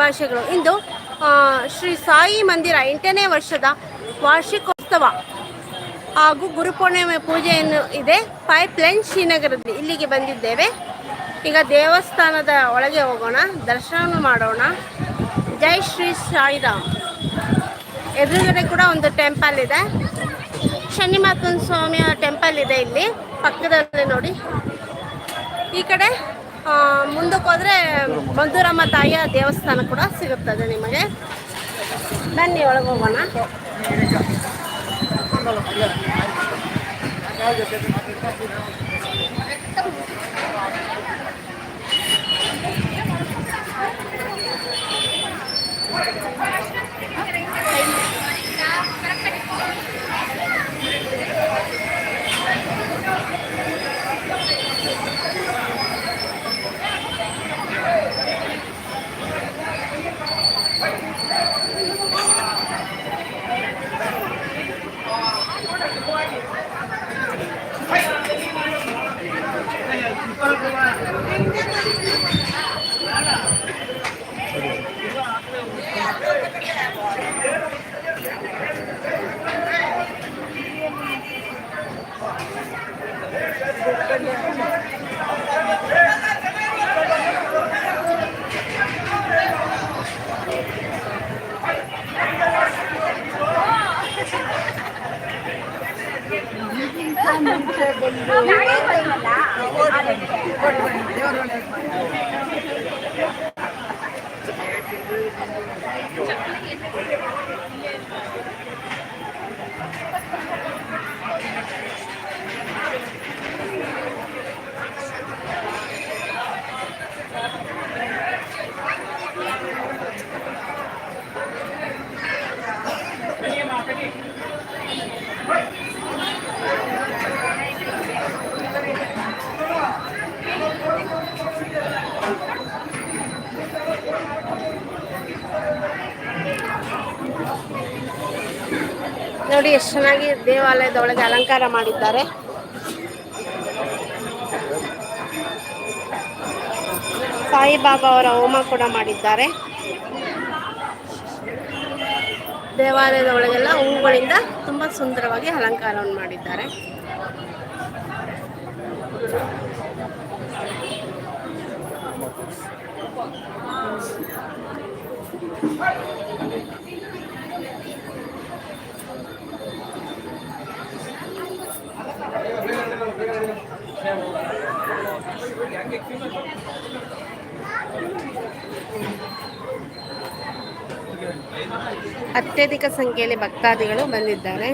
ಭಾಷೆಗಳು. ಇಂದು ಶ್ರೀ ಸಾಯಿ ಮಂದಿರ ಎಂಟನೇ ವರ್ಷದ ವಾರ್ಷಿಕೋತ್ಸವ ಹಾಗೂ ಗುರುಪೂರ್ಣಿಮೆ ಪೂಜೆಯನ್ನು ಇದೆ. ಪೈಪ್ ಲೈನ್ ಶ್ರೀನಗರದಲ್ಲಿ ಇಲ್ಲಿಗೆ ಬಂದಿದ್ದೇವೆ. ಈಗ ದೇವಸ್ಥಾನದ ಒಳಗೆ ಹೋಗೋಣ, ದರ್ಶನ ಮಾಡೋಣ. ಜೈ ಶ್ರೀ ಸಾಯಿರಾಮ್. ಎದುರುಗಡೆ ಕೂಡ ಒಂದು ಟೆಂಪಲ್ ಇದೆ. ಶನಿಮಾತನ ಸ್ವಾಮಿಯ ಟೆಂಪಲ್ ಇದೆ ಇಲ್ಲಿ, ಪಕ್ಕದಲ್ಲಿ ನೋಡಿ. ಈ ಕಡೆ ಮುಂದಕ್ಕೆ ಹೋದ್ರೆ ತಾಯಿಯ ದೇವಸ್ಥಾನ ಕೂಡ ಸಿಗುತ್ತದೆ ನಿಮಗೆ. ಬನ್ನಿ ಒಳಗೆ ಹೋಗೋಣ. ನೋಡಿ, ಎಷ್ಟು ಚೆನ್ನಾಗಿ ದೇವಾಲಯದ ಒಳಗೆ ಅಲಂಕಾರ ಮಾಡಿದ್ದಾರೆ. ಸಾಯಿಬಾಬಾ ಅವರ ಹೋಮ ಕೂಡ ಮಾಡಿದ್ದಾರೆ. ದೇವಾಲಯದ ಒಳಗೆಲ್ಲ ಹೂಗಳಿಂದ ತುಂಬಾ ಸುಂದರವಾಗಿ ಅಲಂಕಾರವನ್ನು ಮಾಡಿದ್ದಾರೆ. ಅತ್ಯಧಿಕ ಸಂಖ್ಯೆಯಲ್ಲಿ ಭಕ್ತಾದಿಗಳು ಬಂದಿದ್ದಾರೆ.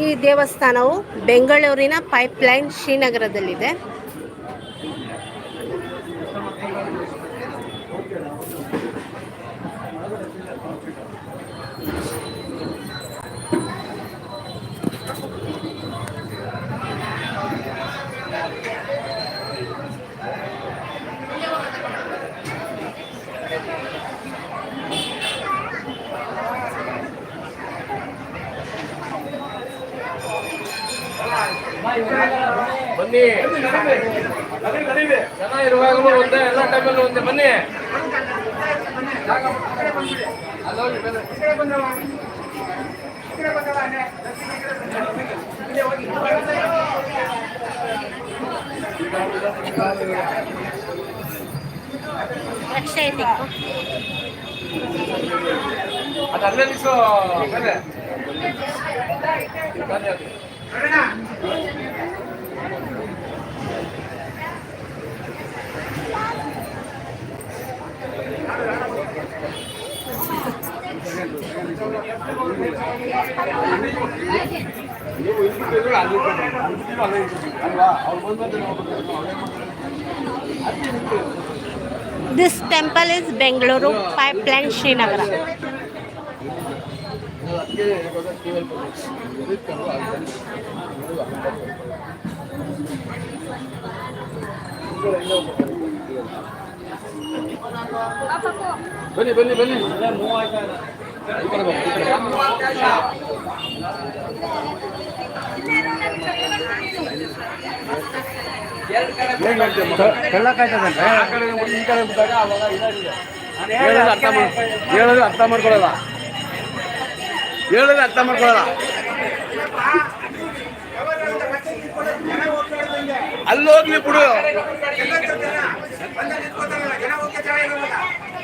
ಈ ದೇವಸ್ಥಾನವು ಬೆಂಗಳೂರಿನ ಪೈಪ್ಲೈನ್ ಶ್ರೀನಗರದಲ್ಲಿದೆ. ಬನ್ನಿ ಜನ ಇರುವಾಗಲೂ ಒಂದೇ ಎಲ್ಲ ಟೈಮಲ್ಲೂ ಒಂದೇ ಬನ್ನಿ ಅಕ್ಷಯ ಅದು ಅಲ್ಲೇ ನಿಲ್ಸು ಮೇಲೆ. ಬನ್ನಿ ಅದು. This temple is Bengaluru Pipeline Srinagar. Thank you. ಬನ್ನಿ ಬನ್ನಿ ಬನ್ನಿ. ಹೇಳೋದು ಅರ್ಥ ಮಾಡ್ಕೊಳ್ಳಲ್ಲ ಹೇಳೋದು ಅರ್ಥ ಮಾಡ್ಕೊಳ್ಳಲ್ಲ ಅಲ್ಲೋಗ್ಲಿ ಬಿಡು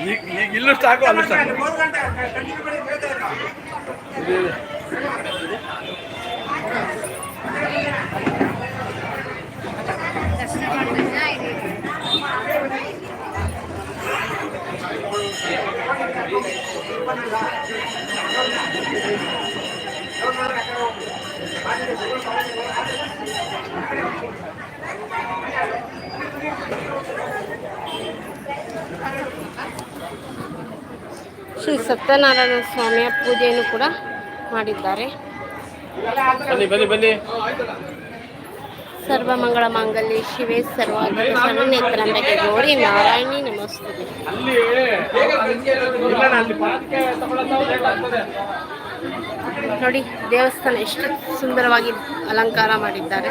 ಈಗ ಈಗ ಇಲ್ಲೂ ಸಾಕು ಅಲ್ಲೂ ಸಾಕು. ಶ್ರೀ ಸತ್ಯನಾರಾಯಣ ಸ್ವಾಮಿಯ ಪೂಜೆಯನ್ನು ಕೂಡ ಮಾಡಿದ್ದಾರೆ. ಸರ್ವ ಮಂಗಳ ಮಾಂಗಲ್ಯ ಶಿವೇ ಸರ್ವ ಶರಣ್ಯೇತರಂಬೆಗೆ ಗೌರಿ ನಾರಾಯಣಿ ನಮಸ್ತೆ. ನೋಡಿ ದೇವಸ್ಥಾನ ಎಷ್ಟು ಸುಂದರವಾಗಿ ಅಲಂಕಾರ ಮಾಡಿದ್ದಾರೆ.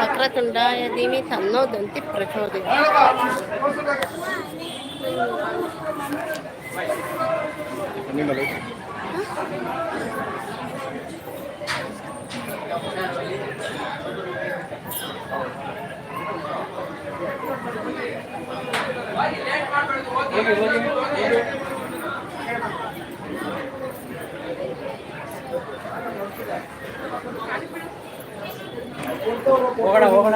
ವಕ್ರತುಂಡಾಯ ಧೀಮಿ ತನ್ನೋದಂತಿ ಪ್ರಚೋದಯ ಹೋಗೋಣ ಹೋಗೋಣ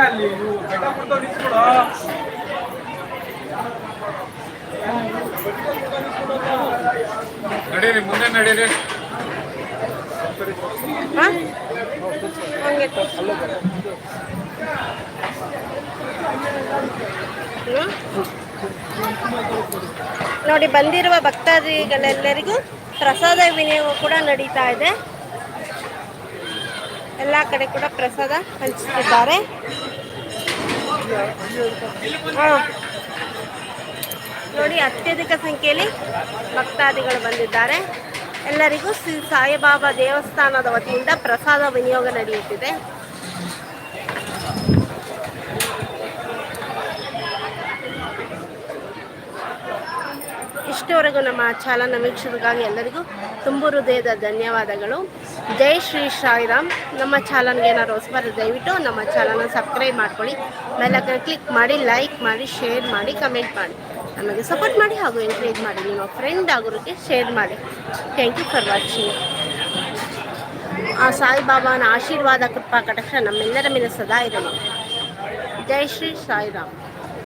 ಅಲ್ಲಿ ಬೆಟ್ಟ. ನಡೀರಿ ಮುಂದೆ ನಡೀರಿ ಹಾ? ನೋಡಿ, ಬಂದಿರುವ ಭಕ್ತಾದಿಗಳೆಲ್ಲರಿಗೂ ಪ್ರಸಾದ ವಿನಿಯೋಗ ಕೂಡ ನಡೀತಾ ಇದೆ. ಎಲ್ಲ ಕಡೆ ಕೂಡ ಪ್ರಸಾದ ಹಂಚುತ್ತಿದ್ದಾರೆ ನೋಡಿ, ಅತ್ಯಧಿಕ ಸಂಖ್ಯೆಯಲ್ಲಿ ಭಕ್ತಾದಿಗಳು ಬಂದಿದ್ದಾರೆ. ಎಲ್ಲರಿಗೂ ಶ್ರೀ ಸಾಯಿಬಾಬಾ ದೇವಸ್ಥಾನದ ವತಿಯಿಂದ ಪ್ರಸಾದ ವಿನಿಯೋಗ ನಡೆಯುತ್ತಿದೆ. ಇಷ್ಟವರೆಗೂ ನಮ್ಮ ಚಾಲನ ವೀಕ್ಷಕರಿಗಾಗಿ ಎಲ್ಲರಿಗೂ ತುಂಬು ಹೃದಯದ ಧನ್ಯವಾದಗಳು. ಜೈ ಶ್ರೀ ಸಾಯಿರಾಮ್. ನಮ್ಮ ಚಾನಲ್ಗೆ ಏನಾದ್ರು ಹೊಸಬಾರ ದಯವಿಟ್ಟು ನಮ್ಮ ಚಾನಲ್ನ ಸಬ್ಸ್ಕ್ರೈಬ್ ಮಾಡ್ಕೊಳ್ಳಿ. ಮೇಲೆ ಕ್ಲಿಕ್ ಮಾಡಿ, ಲೈಕ್ ಮಾಡಿ, ಶೇರ್ ಮಾಡಿ, ಕಮೆಂಟ್ ಮಾಡಿ. ನಮಗೆ ಸಪೋರ್ಟ್ ಮಾಡಿ ಹಾಗೂ ಎಂಕರೇಜ್ ಮಾಡಿ. ನಿಮ್ಮ ಫ್ರೆಂಡ್ ಆಗೋರಿಗೆ ಶೇರ್ ಮಾಡಿ. ಥ್ಯಾಂಕ್ ಯು ಫಾರ್ ವಾಚಿಂಗ್ ಆ ಸಾಯಿಬಾಬಾನ ಆಶೀರ್ವಾದ, ಕೃಪಾ, ಕಟಕ್ಷ ನಮ್ಮೆಲ್ಲರ ಮೇಲೆ ಸದಾ ಇರಲಿ. ಜೈ ಶ್ರೀ ಸಾಯಿರಾಮ್.